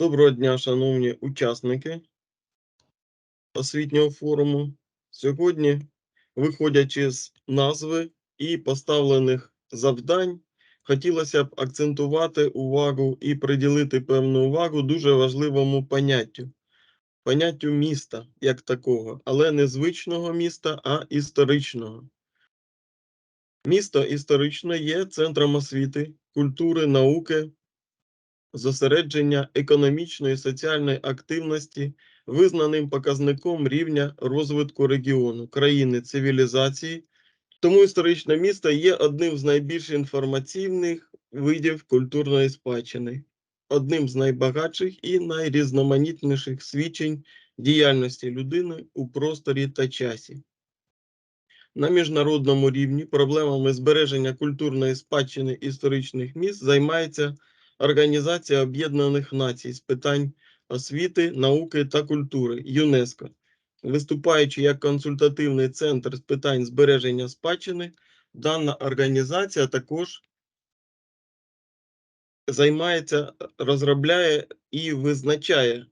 Доброго дня, шановні учасники освітнього форуму. Сьогодні, виходячи з назви і поставлених завдань, хотілося б акцентувати увагу і приділити певну увагу дуже важливому поняттю поняттю міста як такого, але не звичного міста, а історичного. Місто історично є центром освіти, культури, науки, зосередження економічної і соціальної активності, визнаним показником рівня розвитку регіону, країни, цивілізації. Тому історичне місто є одним з найбільш інформаційних видів культурної спадщини, одним з найбагатших і найрізноманітніших свідчень діяльності людини у просторі та часі. На міжнародному рівні проблемами збереження культурної спадщини історичних міст займається Організація Об'єднаних Націй з питань освіти, науки та культури ЮНЕСКО, виступаючи як консультативний центр з питань збереження спадщини, дана організація також займається, розробляє і визначає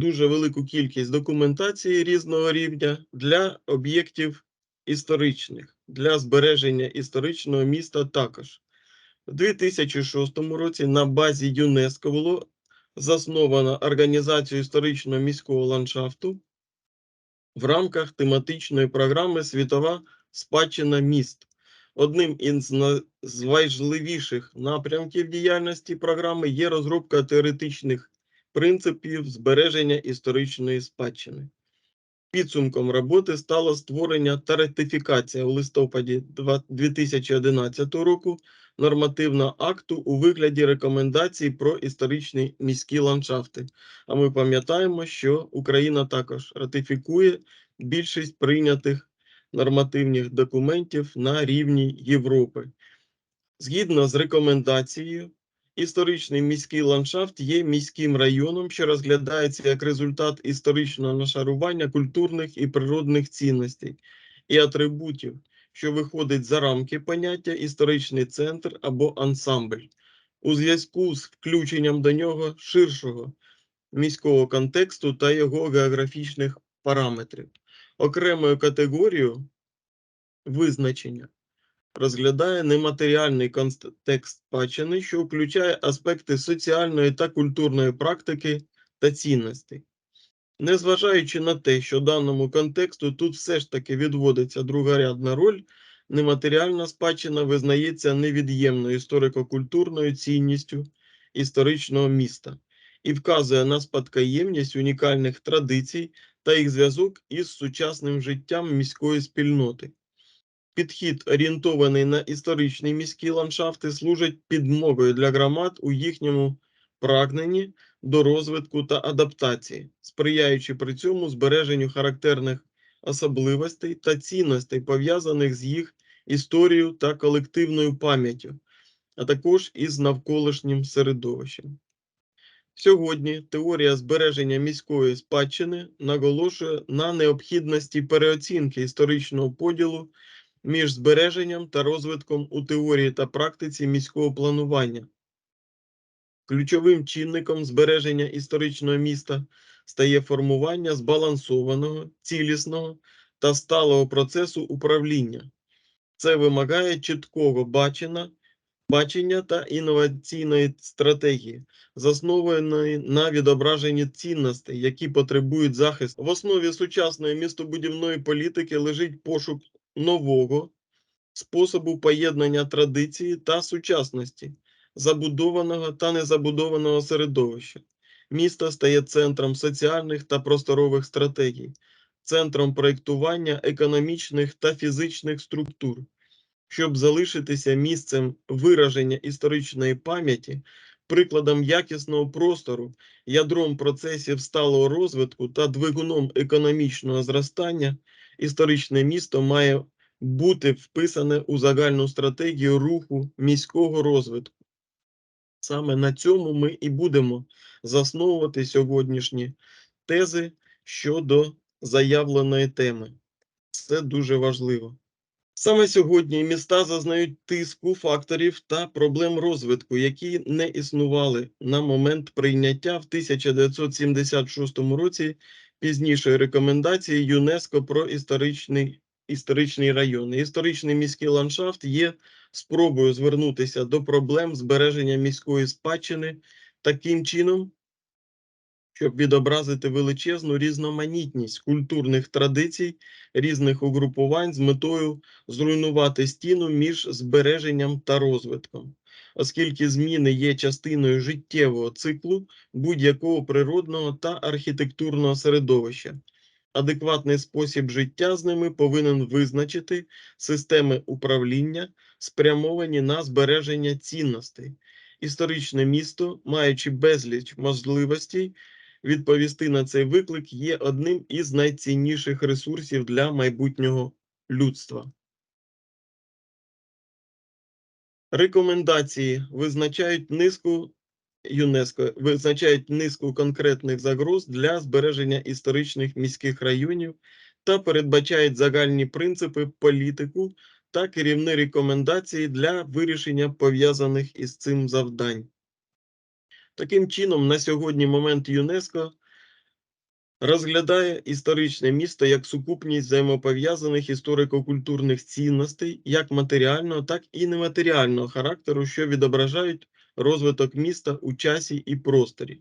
дуже велику кількість документації різного рівня для об'єктів історичних, для збереження історичного міста також. У 2006 році на базі ЮНЕСКО було засновано Організацію історичного міського ландшафту в рамках тематичної програми Світова спадщина міст. Одним із на- з важливіших напрямків діяльності програми є розробка теоретичних принципів збереження історичної спадщини. Підсумком роботи стало створення та ратифікація у листопаді 2011 року нормативного акту у вигляді рекомендацій про історичні міські ландшафти. А ми пам'ятаємо, що Україна також ратифікує більшість прийнятих нормативних документів на рівні Європи. Згідно з рекомендацією, історичний міський ландшафт є міським районом, що розглядається як результат історичного нашарування культурних і природних цінностей і атрибутів, що виходить за рамки поняття історичний центр або ансамбль, у зв'язку з включенням до нього ширшого міського контексту та його географічних параметрів. Окремою категорією визначення розглядає нематеріальний контекст спадщини, що включає аспекти соціальної та культурної практики та цінностей. Незважаючи на те, що даному контексту тут все ж таки відводиться другорядна роль, нематеріальна спадщина визнається невід'ємною історико-культурною цінністю історичного міста і вказує на спадкоємність унікальних традицій та їх зв'язок із сучасним життям міської спільноти. Підхід, орієнтований на історичні міські ландшафти, служить підмогою для громад у їхньому прагненні до розвитку та адаптації, сприяючи при цьому збереженню характерних особливостей та цінностей, пов'язаних з їх історією та колективною пам'яттю, а також із навколишнім середовищем. Сьогодні теорія збереження міської спадщини наголошує на необхідності переоцінки історичного поділу між збереженням та розвитком у теорії та практиці міського планування. Ключовим чинником збереження історичного міста стає формування збалансованого, цілісного та сталого процесу управління. Це вимагає чіткого бачення, бачення та інноваційної стратегії, заснованої на відображенні цінностей, які потребують захисту. В основі сучасної містобудівної політики лежить пошук нового способу поєднання традиції та сучасності, забудованого та незабудованого середовища. Місто стає центром соціальних та просторових стратегій, центром проєктування економічних та фізичних структур. Щоб залишитися місцем вираження історичної пам'яті, прикладом якісного простору, ядром процесів сталого розвитку та двигуном економічного зростання, історичне місто має бути вписане у загальну стратегію руху міського розвитку. Саме на цьому ми і будемо засновувати сьогоднішні тези щодо заявленої теми. Це дуже важливо. Саме сьогодні міста зазнають тиску факторів та проблем розвитку, які не існували на момент прийняття в 1976 році пізнішої рекомендації ЮНЕСКО про історичний, історичний район. Історичний міський ландшафт є спробою звернутися до проблем збереження міської спадщини таким чином, щоб відобразити величезну різноманітність культурних традицій різних угрупувань з метою зруйнувати стіну між збереженням та розвитком, оскільки зміни є частиною життєвого циклу будь-якого природного та архітектурного середовища. Адекватний спосіб життя з ними повинен визначити системи управління, спрямовані на збереження цінностей. Історичне місто, маючи безліч можливостей, відповісти на цей виклик є одним із найцінніших ресурсів для майбутнього людства. Рекомендації визначають низку ЮНЕСКО визначають низку конкретних загроз для збереження історичних міських районів та передбачають загальні принципи, політику та керівні рекомендації для вирішення пов'язаних із цим завдань. Таким чином, на сьогодні момент ЮНЕСКО розглядає історичне місто як сукупність взаємопов'язаних історико-культурних цінностей, як матеріального, так і нематеріального характеру, що відображають розвиток міста у часі і просторі.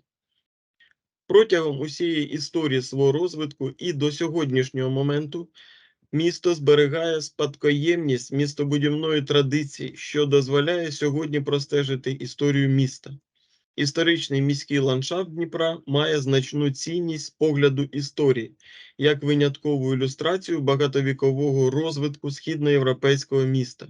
Протягом усієї історії свого розвитку і до сьогоднішнього моменту місто зберігає спадкоємність містобудівної традиції, що дозволяє сьогодні простежити історію міста. Історичний міський ландшафт Дніпра має значну цінність з погляду історії, як виняткову ілюстрацію багатовікового розвитку східноєвропейського міста,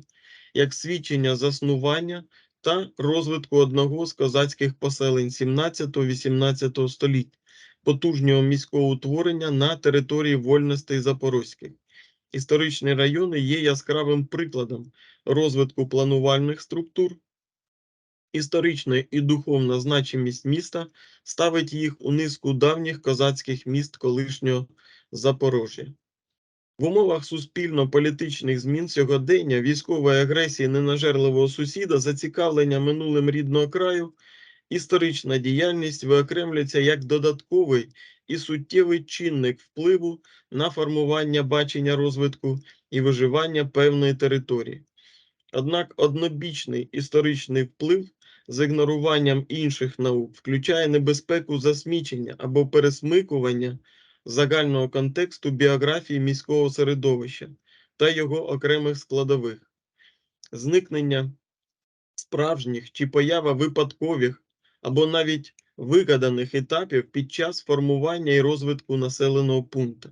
як свідчення заснування та розвитку одного з козацьких поселень 17-18 століть, потужнього міського утворення на території вольностей Запорозьких. Історичні райони є яскравим прикладом розвитку планувальних структур. Історична і духовна значимість міста ставить їх у низку давніх козацьких міст колишнього Запорожжя. В умовах суспільно-політичних змін сьогодення, військової агресії ненажерливого сусіда, зацікавлення минулим рідного краю, історична діяльність виокремлюється як додатковий і суттєвий чинник впливу на формування бачення розвитку і виживання певної території. Однак однобічний історичний вплив з ігноруванням інших наук включає небезпеку засмічення або пересмикування загального контексту біографії міського середовища та його окремих складових, зникнення справжніх чи поява випадкових або навіть вигаданих етапів під час формування і розвитку населеного пункту.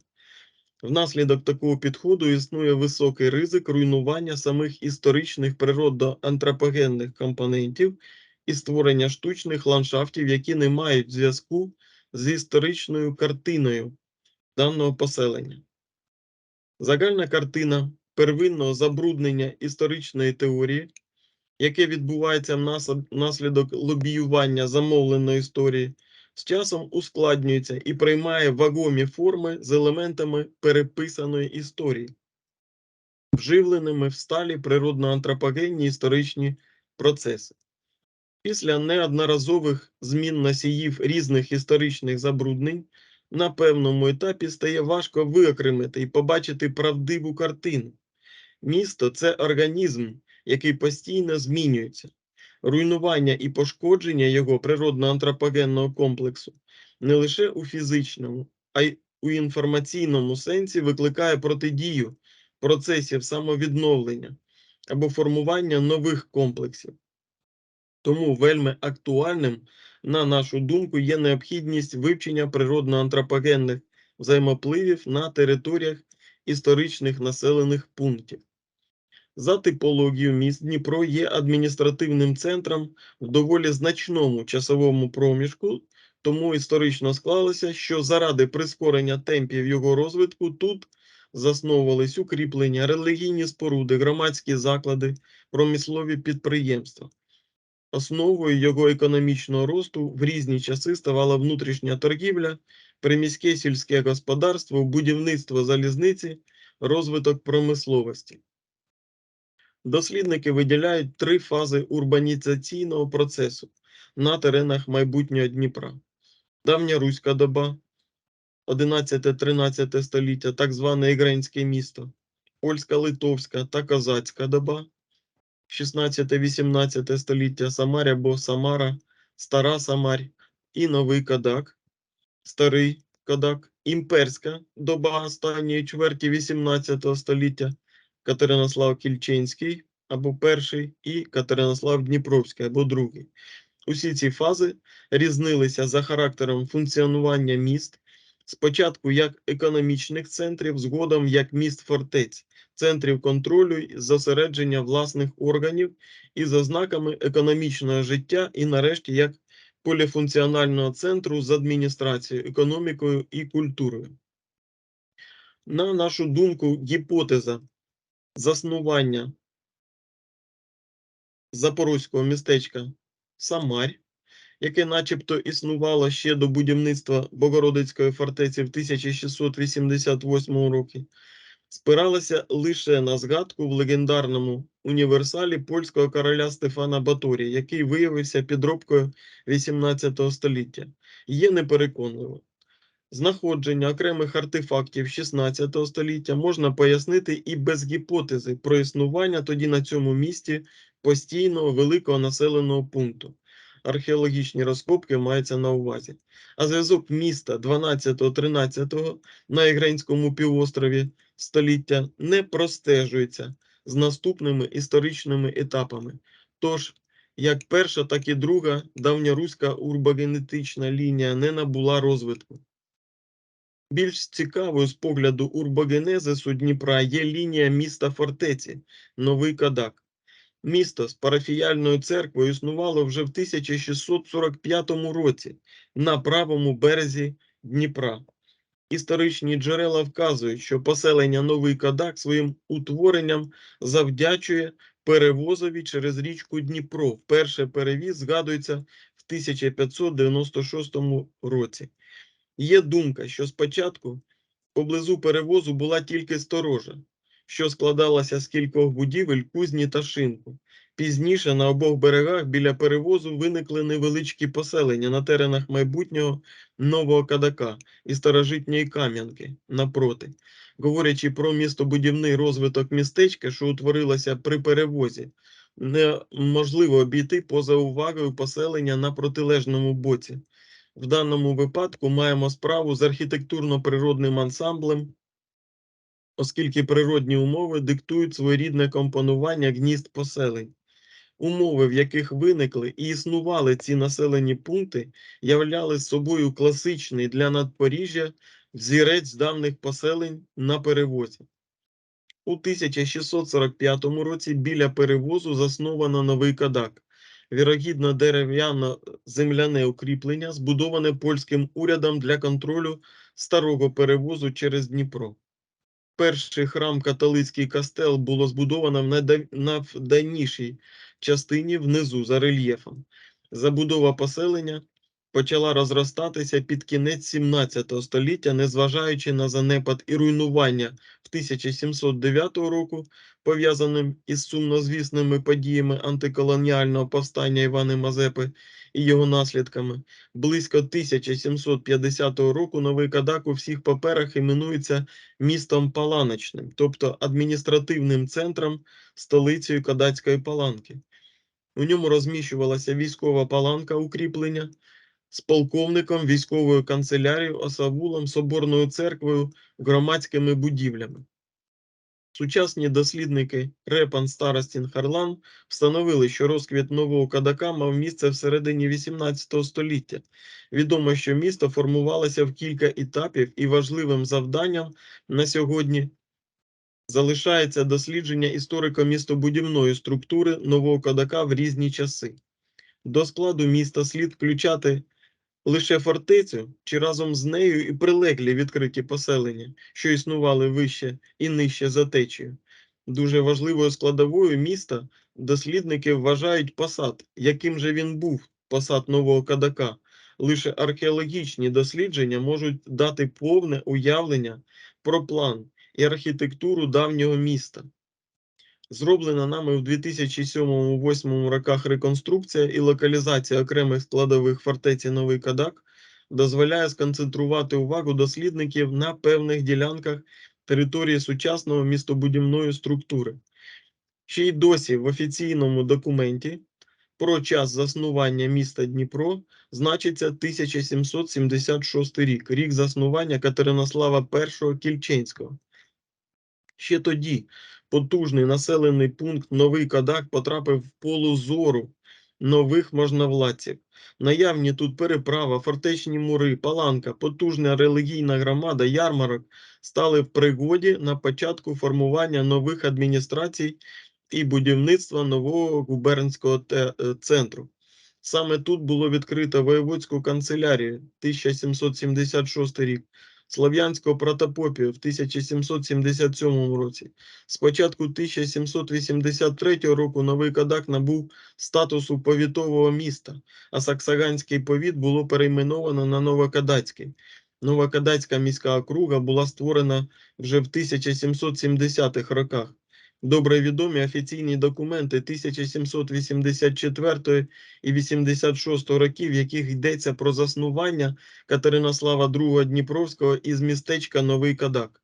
Внаслідок такого підходу існує високий ризик руйнування самих історичних природоантропогенних компонентів і створення штучних ландшафтів, які не мають зв'язку з історичною картиною даного поселення. Загальна картина первинного забруднення історичної теорії, яке відбувається внаслідок лобіювання замовленої історії, з часом ускладнюється і приймає вагомі форми з елементами переписаної історії, вживленими в сталі природно-антропогенні історичні процеси. Після неодноразових змін носіїв різних історичних забруднень на певному етапі стає важко виокремити і побачити правдиву картину. Місто це організм, який постійно змінюється. Руйнування і пошкодження його природно-антропогенного комплексу не лише у фізичному, а й у інформаційному сенсі викликає протидію процесів самовідновлення або формування нових комплексів. Тому вельми актуальним, на нашу думку, є необхідність вивчення природно-антропогенних взаємопливів на територіях історичних населених пунктів. За типологією міст Дніпро є адміністративним центром в доволі значному часовому проміжку, тому історично склалося, що заради прискорення темпів його розвитку тут засновувались укріплення, релігійні споруди, громадські заклади, промислові підприємства. Основою його економічного росту в різні часи ставала внутрішня торгівля, приміське сільське господарство, будівництво залізниці, розвиток промисловості. Дослідники виділяють три фази урбанізаційного процесу на теренах майбутнього Дніпра. Давня Руська доба, 11-13 століття, так зване Ігренське місто, Польська-Литовська та Козацька доба, 16-18 століття, Самарь або Самара, Стара Самарь і Новий Кадак, Старий Кадак, Імперська доба останньої чверті 18 століття, Катеринослав Кільчинський або перший і Катеринослав Дніпровський або другий. Усі ці фази різнилися за характером функціонування міст, спочатку як економічних центрів, згодом як міст фортець, центрів контролю і зосередження власних органів і за знаками економічного життя, і нарешті як поліфункціонального центру з адміністрацією, економікою і культурою. На нашу думку, гіпотеза заснування запорозького містечка Самарь, яке начебто існувало ще до будівництва Богородицької фортеці в 1688 році, спиралася лише на згадку в легендарному універсалі польського короля Стефана Баторія, який виявився підробкою 18 століття. Є непереконливо. Знаходження окремих артефактів 16 століття можна пояснити і без гіпотези про існування тоді на цьому місці постійного великого населеного пункту. Археологічні розкопки маються на увазі. А зв'язок міста 12-13 на Ігренському півострові століття не простежується з наступними історичними етапами. Тож, як перша, так і друга давньоруська урбогенетична лінія не набула розвитку. Більш цікавою з погляду урбогенезису Дніпра є лінія міста фортеці Новий Кадак. Місто з парафіяльною церквою існувало вже в 1645 році на правому березі Дніпра. Історичні джерела вказують, що поселення Новий Кадак своїм утворенням завдячує перевозові через річку Дніпро. Перший перевіз згадується в 1596 році. Є думка, що спочатку поблизу перевозу була тільки сторожа, що складалася з кількох будівель, кузні та шинку. Пізніше на обох берегах біля перевозу виникли невеличкі поселення на теренах майбутнього Нового Кадака і старожитньої Кам'янки напроти. Говорячи про містобудівний розвиток містечка, що утворилося при перевозі, неможливо обійти поза увагою поселення на протилежному боці. В даному випадку маємо справу з архітектурно-природним ансамблем, оскільки природні умови диктують своєрідне компонування гнізд поселень. Умови, в яких виникли і існували ці населені пункти, являли собою класичний для надпоріжжя взірець давних поселень на перевозі. У 1645 році біля перевозу засновано новий кадак, вірогідно дерев'яно-земляне укріплення, збудоване польським урядом для контролю старого перевозу через Дніпро. Перший храм католицький кастел було збудовано в найда- найдавнішій частині внизу за рельєфом. Забудова поселення почала розростатися під кінець 17 століття, незважаючи на занепад і руйнування в 1709 року, пов'язаним із сумнозвісними подіями антиколоніального повстання Івана Мазепи і його наслідками. Близько 1750 року Новий Кадак у всіх паперах іменується містом Паланочним, тобто адміністративним центром столицею Кадацької паланки. У ньому розміщувалася військова паланка укріплення з полковником, військовою канцелярією, осавулом, соборною церквою, громадськими будівлями. Сучасні дослідники Репан Старостін Харлан встановили, що розквіт нового кадака мав місце всередині 18 століття. Відомо, що місто формувалося в кілька етапів, і важливим завданням на сьогодні залишається дослідження історико-містобудівної структури нового кадака в різні часи. До складу міста слід включати лише фортецю чи разом з нею і прилеглі відкриті поселення, що існували вище і нижче за течією. Дуже важливою складовою міста дослідники вважають посад, яким же він був, посад нового кадака. Лише археологічні дослідження можуть дати повне уявлення про план і архітектуру давнього міста. Зроблена нами в 2007-2008 роках реконструкція і локалізація окремих складових фортеці Новий Кадак дозволяє сконцентрувати увагу дослідників на певних ділянках території сучасного містобудівної структури. Ще й досі в офіційному документі про час заснування міста Дніпро значиться 1776 рік, рік заснування Катеринослава І Кільченського. Ще тоді потужний населений пункт Новий Кадак потрапив в полу зору нових можновладців. Наявні тут переправа, фортечні мури, паланка, потужна релігійна громада, ярмарок стали в пригоді на початку формування нових адміністрацій і будівництва нового губернського е, центру. Саме тут було відкрито воєводську канцелярію 1776 рік, Слов'янського протопопію в 1777 році. З початку 1783 року Новий Кадак набув статусу повітового міста, а Саксаганський повіт було перейменовано на Новокадацький. Новокадацька міська округа була створена вже в 1770-х роках. Добре відомі офіційні документи 1784 і 86 років, в яких йдеться про заснування Катеринослава II Дніпровського із містечка Новий Кадак.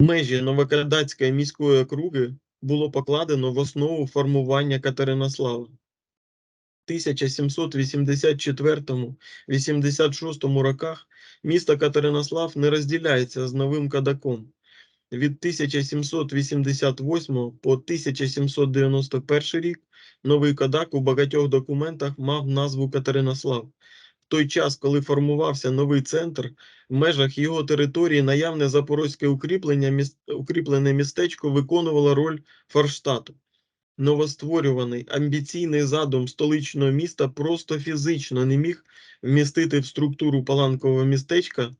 Межі Новокадацької міської округи було покладено в основу формування Катеринослава. В 1784-86 роках місто Катеринослав не розділяється з Новим Кадаком. Від 1788 по 1791 рік Новий Кадак у багатьох документах мав назву Катеринослав. В той час, коли формувався новий центр, в межах його території наявне запорозьке укріплення, укріплене містечко виконувало роль Форштату. Новостворюваний амбіційний задум столичного міста просто фізично не міг вмістити в структуру паланкового містечка,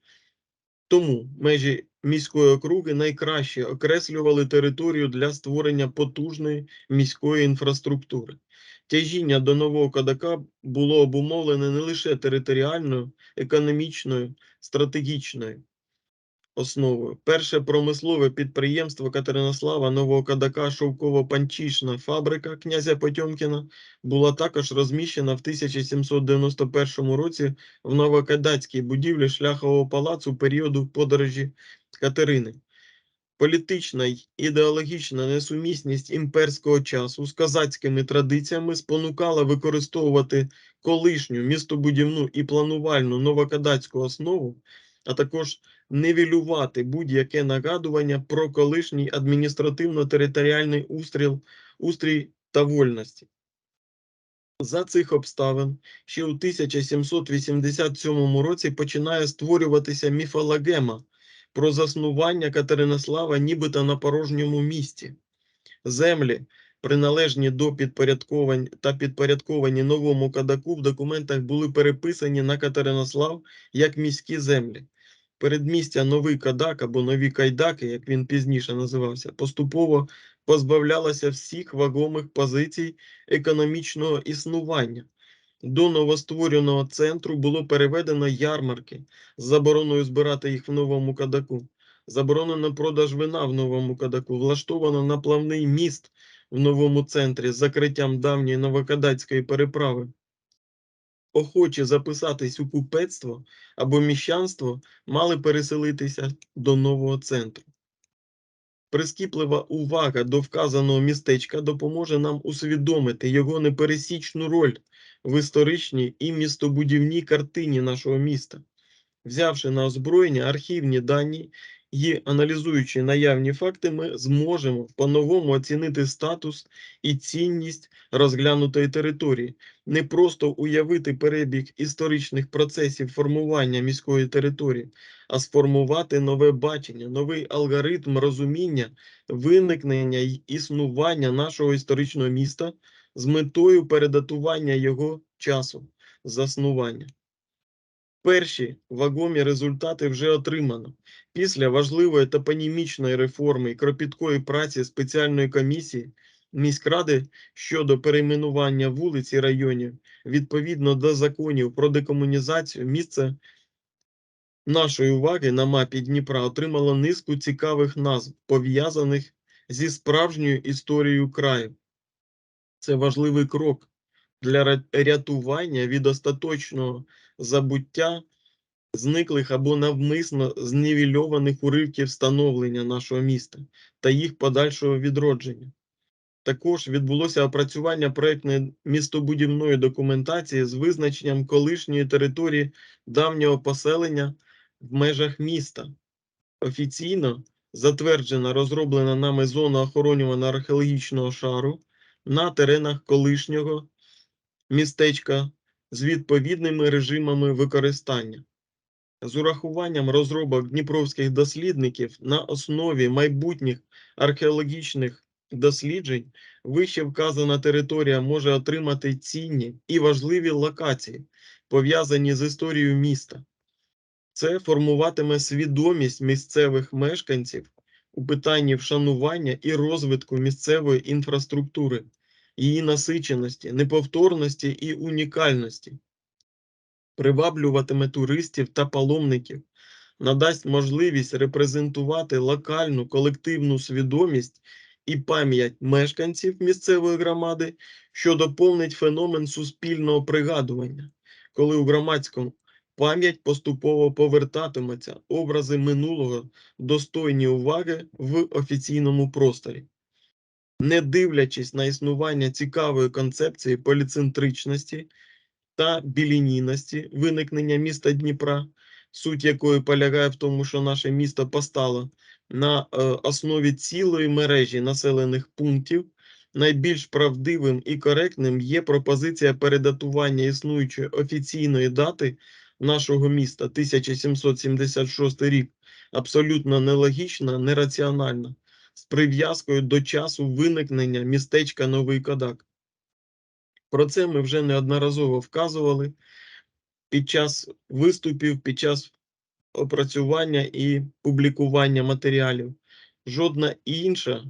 тому межі міської округи найкраще окреслювали територію для створення потужної міської інфраструктури. Тяжіння до нового Кадака було обумовлене не лише територіальною, економічною, стратегічною основою. Перше промислове підприємство Катеринослава Нового Кадака шовково-панчішна фабрика князя Потьомкіна була також розміщена в 1791 році в Новокадацькій будівлі шляхового палацу періоду подорожі Катерини. Політична й ідеологічна несумісність імперського часу з козацькими традиціями спонукала використовувати колишню містобудівну і планувальну новокадацьку основу, а також нивелювати будь-яке нагадування про колишній адміністративно-територіальний устріл, устрій та вольності. За цих обставин ще у 1787 році починає створюватися міфологема про заснування Катеринослава нібито на порожньому місці. Землі, приналежні до підпорядковань та підпорядковані новому кадаку, в документах були переписані на Катеринослав як міські землі. Передмістя Новий Кадак або Нові Кайдаки, як він пізніше називався, поступово позбавлялося всіх вагомих позицій економічного існування. До новоствореного центру було переведено ярмарки з забороною збирати їх в новому кадаку. Заборонено продаж вина в новому кадаку, влаштовано наплавний міст в новому центрі з закриттям давньої новокадацької переправи. Охочі записатись у купецтво або міщанство мали переселитися до нового центру. Прискіплива увага до вказаного містечка допоможе нам усвідомити його непересічну роль в історичній і містобудівній картині нашого міста. Взявши на озброєння архівні дані і аналізуючи наявні факти, ми зможемо по-новому оцінити статус і цінність розглянутої території, не просто уявити перебіг історичних процесів формування міської території, а сформувати нове бачення, новий алгоритм розуміння виникнення й існування нашого історичного міста з метою передатування його часу заснування. Перші вагомі результати вже отримано. Після важливої топонімічної реформи і кропіткої праці спеціальної комісії міськради щодо перейменування вулиць і районів відповідно до законів про декомунізацію місце нашої уваги на мапі Дніпра отримало низку цікавих назв, пов'язаних зі справжньою історією краю. Це важливий крок для рятування від остаточного забуття зниклих або навмисно знівельованих уривків становлення нашого міста та їх подальшого відродження. Також відбулося опрацювання проектної містобудівної документації з визначенням колишньої території давнього поселення в межах міста. Офіційно затверджена розроблена нами зона охоронюваного археологічного шару на теренах колишнього містечка з відповідними режимами використання. З урахуванням розробок дніпровських дослідників на основі майбутніх археологічних досліджень вище вказана територія може отримати цінні і важливі локації, пов'язані з історією міста. Це формуватиме свідомість місцевих мешканців у питанні вшанування і розвитку місцевої інфраструктури, її насиченості, неповторності і унікальності, приваблюватиме туристів та паломників, надасть можливість репрезентувати локальну колективну свідомість і пам'ять мешканців місцевої громади, що доповнить феномен суспільного пригадування, коли у громадському пам'ять поступово повертатиметься образи минулого достойні уваги в офіційному просторі. Не дивлячись на існування цікавої концепції поліцентричності та білінійності виникнення міста Дніпра, суть якої полягає в тому, що наше місто постало на е, основі цілої мережі населених пунктів, найбільш правдивим і коректним є пропозиція передатування існуючої офіційної дати нашого міста 1776 рік, абсолютно нелогічна, нераціональна, з прив'язкою до часу виникнення містечка Новий Кадак. Про це ми вже неодноразово вказували під час виступів, під час опрацювання і публікування матеріалів. Жодна інша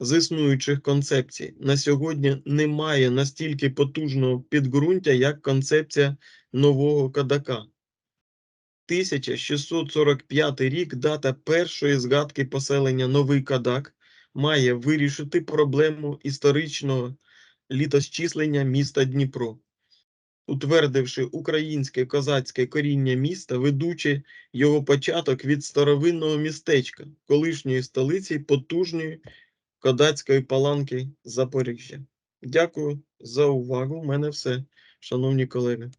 з існуючих концепцій на сьогодні не має настільки потужного підґрунтя, як концепція нового кадака. 1645 рік, дата першої згадки поселення Новий Кадак, має вирішити проблему історичного літосчислення міста Дніпро, утвердивши українське козацьке коріння міста, ведучи його початок від старовинного містечка, колишньої столиці потужної кодацької паланки Запоріжжя. Дякую за увагу. У мене все, шановні колеги.